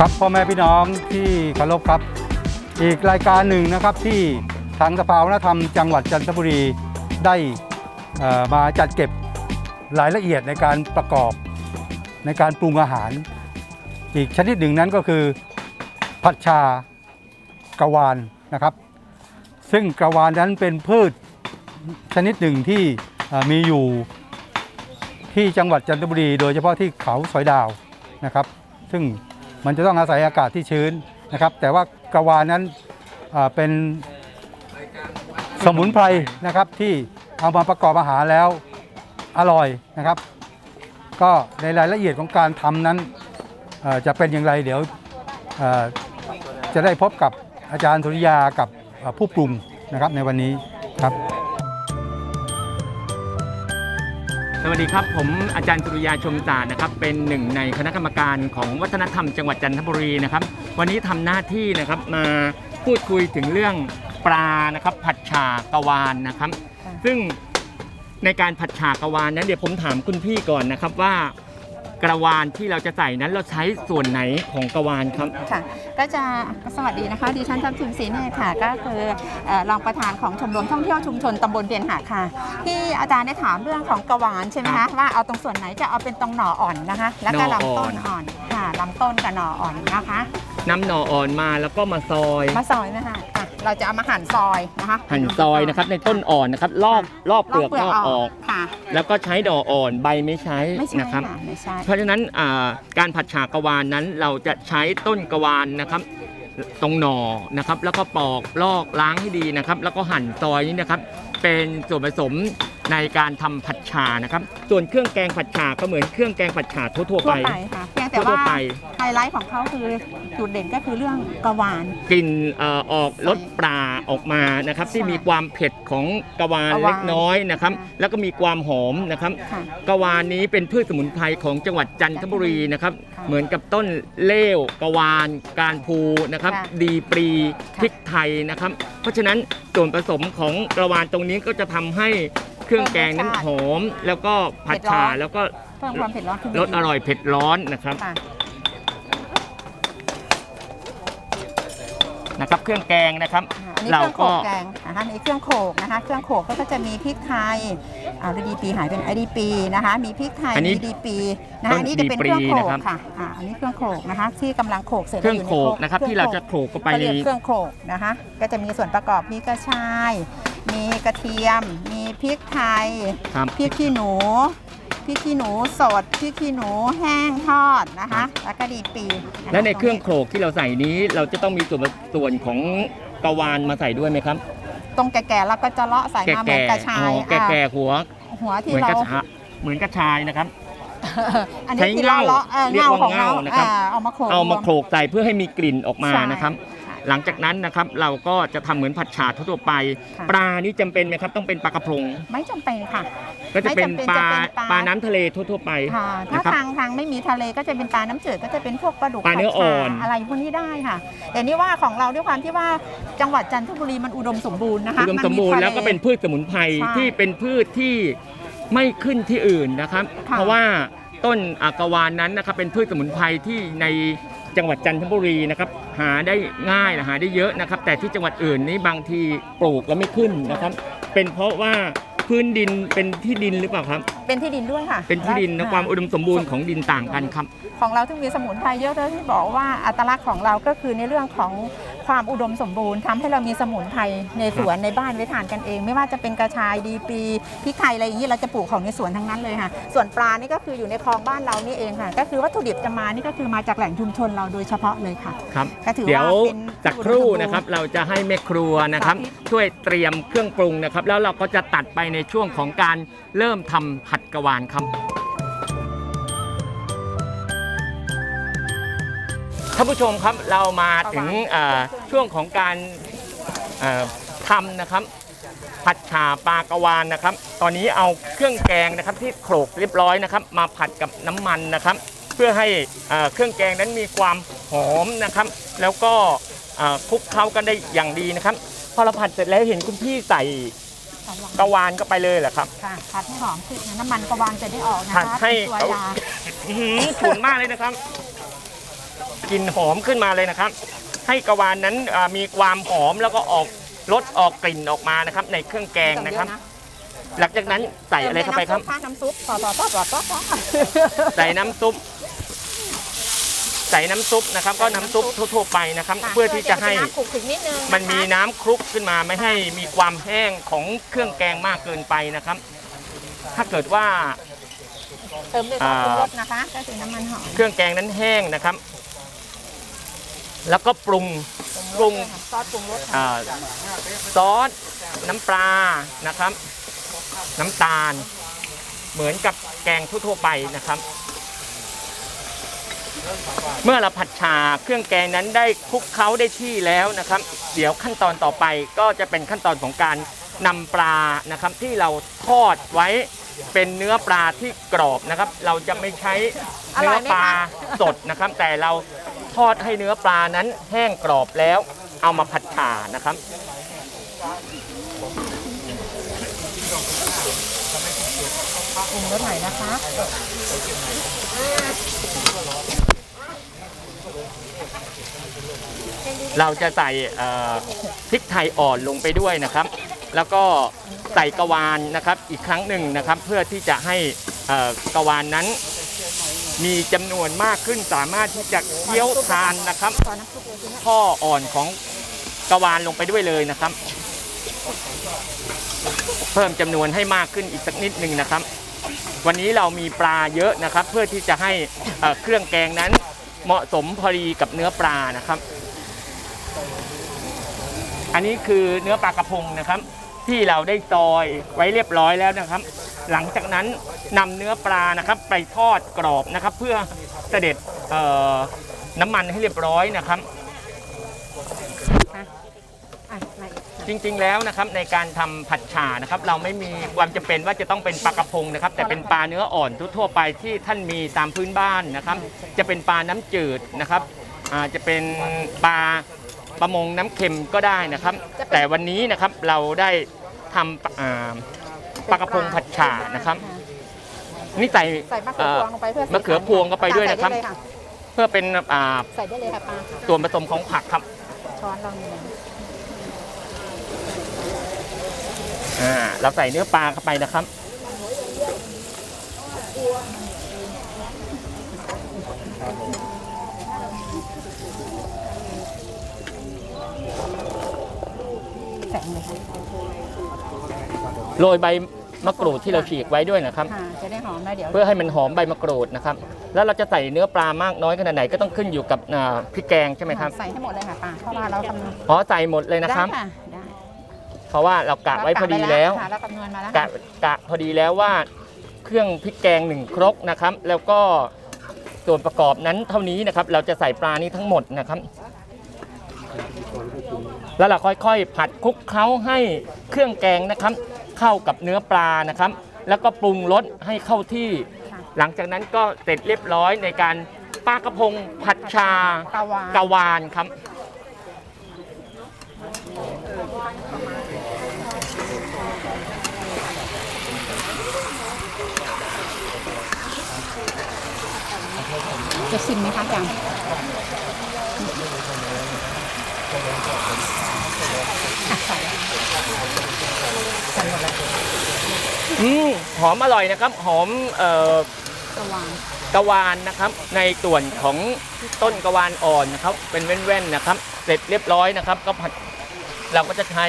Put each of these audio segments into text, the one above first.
ครับพ่อแม่พี่น้องที่เคารพครับ อีกรายการหนึ่งนะครับที่ทางสภาวัฒนธรรมจังหวัดจันทบุรีได้มาจัดเก็บรายละเอียดในการประกอบในการปรุงอาหาร อีกชนิดหนึ่งนั้นก็คือผัดชากระวานนะครับ ซึ่งกระวานนั้นเป็นพืชชนิดหนึ่งที่มีอยู่ที่จังหวัดจันทบุรี โดยเฉพาะที่เขาสอยดาวนะครับ ซึ่ง มันจะต้องอาศัยอากาศที่ชื้นนะครับ แต่ว่ากะวานนั้นเป็นสมุนไพรนะครับที่เอามาประกอบอาหารแล้วอร่อยนะครับ ก็ในรายละเอียดของการทำนั้นจะเป็นอย่างไรเดี๋ยวจะได้พบกับอาจารย์สุริยากับผู้ปรุงนะครับในวันนี้ครับ วัสดีครับ ผมอาจารย์สุริยาชมศาสตร์นะครับ เป็นหนึ่งในคณะกรรมการของวัฒนธรรมจังหวัดจันทบุรีนะครับ วันนี้ทำหน้าที่นะครับมาพูดคุยถึงเรื่องปลานะครับผัดฉากะวานนะครับ ซึ่งในการผัดฉากะวานนั้นเดี๋ยวผมถามคุณพี่ก่อนนะครับว่า กระวานที่เราจะใส่นั้นเราใช้ส่วนไหนของกระวานครับ ค่ะ ก็จะสวัสดีนะคะดิฉันทัพทิมศรีเนตรค่ะ ก็คือเอ่อรองประธานของชมรมท่องเที่ยวชุมชนตำบลเวียนหาดค่ะ ที่อาจารย์ได้ถามเรื่องของกระวานใช่ไหมครัคะบว่าเอาตรงส่วนไหนจะเอาเป็นตรงหน่ออ่อนนะคะ แล้วก็หน่ออ่อนลำต้นอ่อนค่ะลำต้นกับหน่ออ่อนนะคะ นำหน่ออ่อนมาแล้วก็มาซอย มาซอยนะคะค่ะ เราจะเอามาหั่นซอยนะคะหั่นซอยนะครับในต้นอ่อนนะครับลอกลอกเปลือกนอกออก ค่ะ แล้วก็ใช้ดอกอ่อนใบไม่ใช้ไม่ใช่นะครับ ค่ะไม่ใช่ เพราะฉะนั้นอ่าการผัดฉากกะวานนั้นเราจะใช้ต้นกะวานนะครับ ตรงหน่อนะครับ แล้วก็ปอกลอกล้างให้ดีนะครับ แล้วก็หั่นซอยนี้นะครับ เป็นส่วนผสมในการทำผัดฉานะครับ ส่วนเครื่องแกงผัดฉาก็เหมือนเครื่องแกงผัดฉาทั่วๆทั่ไป วไปค่ะเพียงแต่ทั่ว่าวๆไป ไฮไลท์ของเขาคือจุดเด่นก็คือเรื่องกระวาน กลิ่นเอ่อออกรสปลาออกมานะครับ ที่ใช่มีความเผ็ด ของกะวานกะวานเล็กน้อยนะครับค่ะแล้วก็มีความหอมนะครับค่ะกะวานนี้เป็นพืชสมุนไพรของจังหวัดจันทบุรีนะครับ ค่ะเหมือนกับต้นเลี้ยวกะวาน การพูนะครับ ค่ะดีปรีค่ะพริกไทยนะครับ เพราะฉะนั้นส่วนผสมของกระวานตรงนี้ก็จะทำให้เครื่องแกงนั้นหอม แล้วก็ผัดฉาแล้วก็เพิ่มความเผ็ดร้อนขึ้นไปรสอร่อยเผ็ดร้อนนะครับ ค่ะ นะครับเครื่องแกงนะครับอั นนี้เราเครื่องโขก็ กแกงนะคะอันนี้เครื่องโขกนะคะ เครื่องโขกก็จะมีพริกไทยอ่าดีปีหายเป็นไอดีปีนะคะ มีพริกไทยอันนี้มีดีปีนะคะต้นอันนี้จะเป็นเครื่องโขดีกปรีนะครับ ค่ะอ่าอันนี้เครื่องโขกนะคะ ที่กำลังโขกเสร็จเครื่องแล้วยู่โขในกนะครับเคองที่เราจะโขกเข้าไปเขาใน เรียกเครื่องโขกนะคะ ก็จะมีส่วนประกอบมีกระชาย มีกระเทียม มีพริกไทยครับ พริกขี้หนูพริกขี้หนูสดพริกขี้หนูแห้งทอดนะคะ แล้วก็ดีปีะคะและในเครื่องโขลกที่เราใส่นี้เราจะต้องมีส่วนผส่วนของ กะวานมาใส่ด้วยไหมครับ ตรงแก่ๆเราก็จะเลาะใส่แก่มาเหมืแก่อนกระชายแก่แก่อ่าหัว หัวเหที่มือนเรากระชาเหมือนกระชายนะครับ อันใช้นี้ที่เราเง่าเลาะเอ่อเรียกเงาว่าของเราเง่านะครับ อ่าเอามาโขลกเอามารวโขลกใส่เพื่อให้มีกลิ่นออกมาใช่ นะครับใช่ หลังจากนั้นนะครับเราก็จะทำเหมือนผัดฉาทั่วๆไปค่ะปลานี่จำเป็นไหมครับต้องเป็นปลากระพง ไม่จำเป็นค่ะ ก็จะเป็นไม่จำเป็นปลาจะเป็นปลาปลาน้ำทะเลทั่วๆไปค่ะถ้านะครับทางทางไม่มีทะเลก็จะเป็นปลาน้ำจืดก็จะเป็นพวกปลาดุกปลาเนื้ออ่อนปลาอะไรพวกนี้ได้ค่ะแต่นี่ว่าของเราด้วยความที่ว่าจังหวัดจันทบุรีมันอุดมสมบูรณ์นะคะอุดมสมบูรณ์ทะแล้วก็เป็นพืชสมุนไพรใช่ที่เป็นพืชที่ไม่ขึ้นที่อื่นนะครับค่ะเพราะว่าต้นอากวานนั้นนะครับเป็นพืชสมุนไพรที่ในจังหวัดจันทบุรีนะครับ หาได้ง่ายนะหาได้เยอะนะครับ แต่ที่จังหวัดอื่นนี่บางทีปลูกแล้วไม่ขึ้นนะครับ เป็นเพราะว่าพื้นดินเป็นที่ดินหรือเปล่าครับ เป็นที่ดินด้วยค่ะเป็นที่ดินนะค่ะความอุดมสมบูรณ์ของดินต่างกันครับ ของเราที่มีสมุนไพรเยอะแล้วที่บอกว่าอัตลักษณ์ของเราก็คือในเรื่องของ ความอุดมสมบูรณ์ทำให้เรามีสมุนไพรในสวนในบ้านไว้ทานกันเอง ไม่ว่าจะเป็นกระชายดีปีพริกไทยอะไรอย่างนี้เราจะปลูกของในสวนทั้งนั้นเลยค่ะ ส่วนปลานี่ก็คืออยู่ในคลองบ้านเรานี่เองค่ะ ก็คือวัตถุดิบจะมานี่ก็คือมาจากแหล่งชุมชนเราโดยเฉพาะเลยค่ะครับก็ถือว่าเดี๋ยวเป็นสักครู่นะครับเราจะให้แม่ครัวนะครับค่ะช่วยเตรียมเครื่องปรุงนะครับแล้วเราก็จะตัดไปในช่วงของการเริ่มทำผัดกะวานครับ ท่านผู้ชมครับเรามาถึงเอ่อช่วงของการเอ่อทำนะครับ ผัดฉาปลากระวานนะครับ ตอนนี้เอาเครื่องแกงนะครับที่โขลกเรียบร้อยนะครับ มาผัดกับน้ำมันนะครับ เพื่อให้เอ่อเครื่องแกงนั้นมีความหอมนะครับ แล้วก็เอ่อคลุกเคล้ากันได้อย่างดีนะครับพอเราผัดเสร็จแล้วเห็นคุณพี่ใส่กระวานก็ไปเลยเหรอครับค่ะผัดให้หอมขึ้นน้ำมันกระวางจะได้ออกนะผัดคะให้เป็นตัวยาอื้อหือฉุนมากเลยนะครับ กลิ่นหอมขึ้นมาเลยนะครับ ให้กระวานนั้นอ่ามีความหอมแล้วก็ออกรสออกกลิ่นออกมานะครับ ในเครื่องแกงนะครับ หลังจากนั้นใส่อะไรเข้าไปครับน้ำซุปต่อต่อต่อต่อต่อต่อใส่น้ำซุปใส่น้ำซุปนะครับก็น้ำซุปทั่วๆไปนะครับ เพื่อที่จะให้น้ำขลุกขลิกนิดนึงะคะมันมีน้ำคลุกขึ้นมาไม่ให้มีความแห้งของเครื่องแกงมากเกินไปนะครับ ถ้าเกิดว่าเติมด้วยซอสปรุงรสนะคะก็คือน้ำมันหอมเครื่องแกงนั้นแห้งนะครับ แล้วก็ปรุงปรุงซอสปรุงรสค่ะอ่าซอสน้ำปลานะครับ น้ำตาล เหมือนกับแกงทั่วๆไปนะครับ เมื่อเราผัดชาเครื่องแกงนั้นได้คลุกเคล้าได้ที่แล้วนะครับ เดี๋ยวขั้นตอนต่อไปก็จะเป็นขั้นตอนของการนำปลานะครับที่เราทอดไว้เป็นเนื้อปลาที่กรอบนะครับ เราจะไม่ใช้เนื้อปลาสดนะครับ แต่เรา ทอดให้เนื้อปลานั้นแห้งกรอบแล้ว เอามาผัดชานะครับ ปรุงรสหน่อยนะคะเราจะใส่เอ่อพริกไทยอ่อนลงไปด้วยนะครับ แล้วก็ใส่กระวานนะครับอีกครั้งหนึ่งนะครับ เพื่อที่จะให้เอ่อกระวานนั้น มีจำนวนมากขึ้นสามารถที่จะเคี้ยวทานนะครับข้ออ่อนของกระวานลงไปด้วยเลยนะครับ เพิ่มจำนวนให้มากขึ้นอีกสักนิดหนึ่งนะครับ วันนี้เรามีปลาเยอะนะครับ เพื่อที่จะให้เอ่อเครื่องแกงนั้นเหมาะสมพอดีกับเนื้อปลานะครับ อันนี้คือเนื้อปลากระพงนะครับ ที่เราได้ซอยไว้เรียบร้อยแล้วนะครับ หลังจากนั้นนำเนื้อปลานะครับไปทอดกรอบนะครับ เพื่อเสด็จเอ่อน้ำมันให้เรียบร้อยนะครับอะมาอีกจริงๆแล้วนะครับในการทำผัดฉ่านะครับ เราไม่มีความจำเป็นว่าจะต้องเป็นปลากระพงนะครับ แต่เป็นปลาเนื้ออ่อนทั่วๆไปที่ท่านมีตามพื้นบ้านนะครับ จะเป็นปลาน้ำจืดนะครับอ่าจะเป็นปลาประมงน้ำเค็มก็ได้นะครับ แต่วันนี้นะครับเราได้ทำอ่า ปลากระพงผัดฉ่านะครับ นี่ใส่ใส่มะเขือพวงลงไปเพื่อสีมะเขือพวงเข้าไปด้วยนะครับใส่ได้เลยเพื่อเป็นอ่าใส่ได้เลยค่ะปลาส่วนผสมของผักครับ ช้อนเราเนี่ยอ่าเราใส่เนื้อปลาเข้าไปนะครับแสงเลยค่ะ โรยใบมะกรูดที่เราฉีกไว้ด้วยนะครับ ค่ะจะได้หอมนะเดี๋ยวเพื่อให้มันหอมใบมะกรูดนะครับ แล้วเราจะใส่เนื้อปลามากน้อยขนาดไหนก็ต้องขึ้นอยู่กับอ่าพริกแกงใช่ไหมครับใส่ให้หมดเลยค่ะปลาเพราะว่าเราคำนวณอ๋อใส่หมดเลยนะครับ ได้ค่ะได้เพราะว่าเรากะไว้พอดีแล้ว ค่ะเราคำนวณมาแล้วกะกะพอดีแล้วว่าเครื่องพริกแกงหนึ่งครกนะครับ แล้วก็ส่วนประกอบนั้นเท่านี้นะครับ เราจะใส่ปลานี้ทั้งหมดนะครับ แล้วเราค่อยๆ ผัดคลุกเคล้าให้เครื่องแกงนะครับ เข้ากับเนื้อปลานะครับ แล้วก็ปรุงรสให้เข้าที่ค่ะหลังจากนั้นก็เสร็จเรียบร้อยในการปลากระพงผัดชากาวานกะวานครับจะชิมไหมคะอาจารย์อะใส่ใส่หมดเลย อืมหอมอร่อยนะครับ หอมเอ่อกาวานกะวานนะครับ ในส่วนของต้นกะวานอ่อนนะครับ เป็นแว่นๆนะครับ เสร็จเรียบร้อยนะครับ ก็ผัดเราก็จะใช้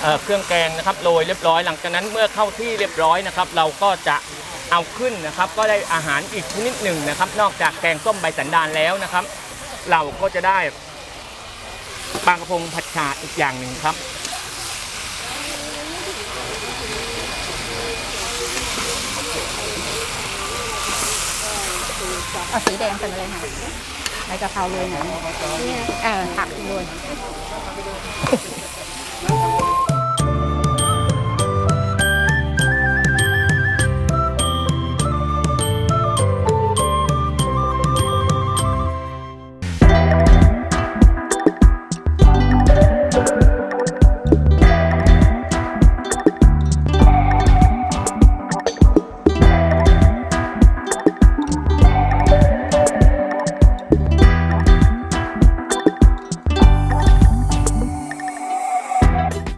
เอ่อเครื่องแกงนะครับโรยเรียบร้อยหลังจากนั้นเมื่อเข้าที่เรียบร้อยนะครับ เราก็จะเอาขึ้นนะครับ ก็ได้อาหารอีกชนิดหนึ่งนะครับ นอกจากแกงส้มใบสันดานแล้วนะครับ เราก็จะได้ปลากระพงผัดฉ่าอีกอย่างหนึ่งครับ เอาสีแดงเป็นอะไรค่ะใบกะเพราเลยหน่อยเออผักโรย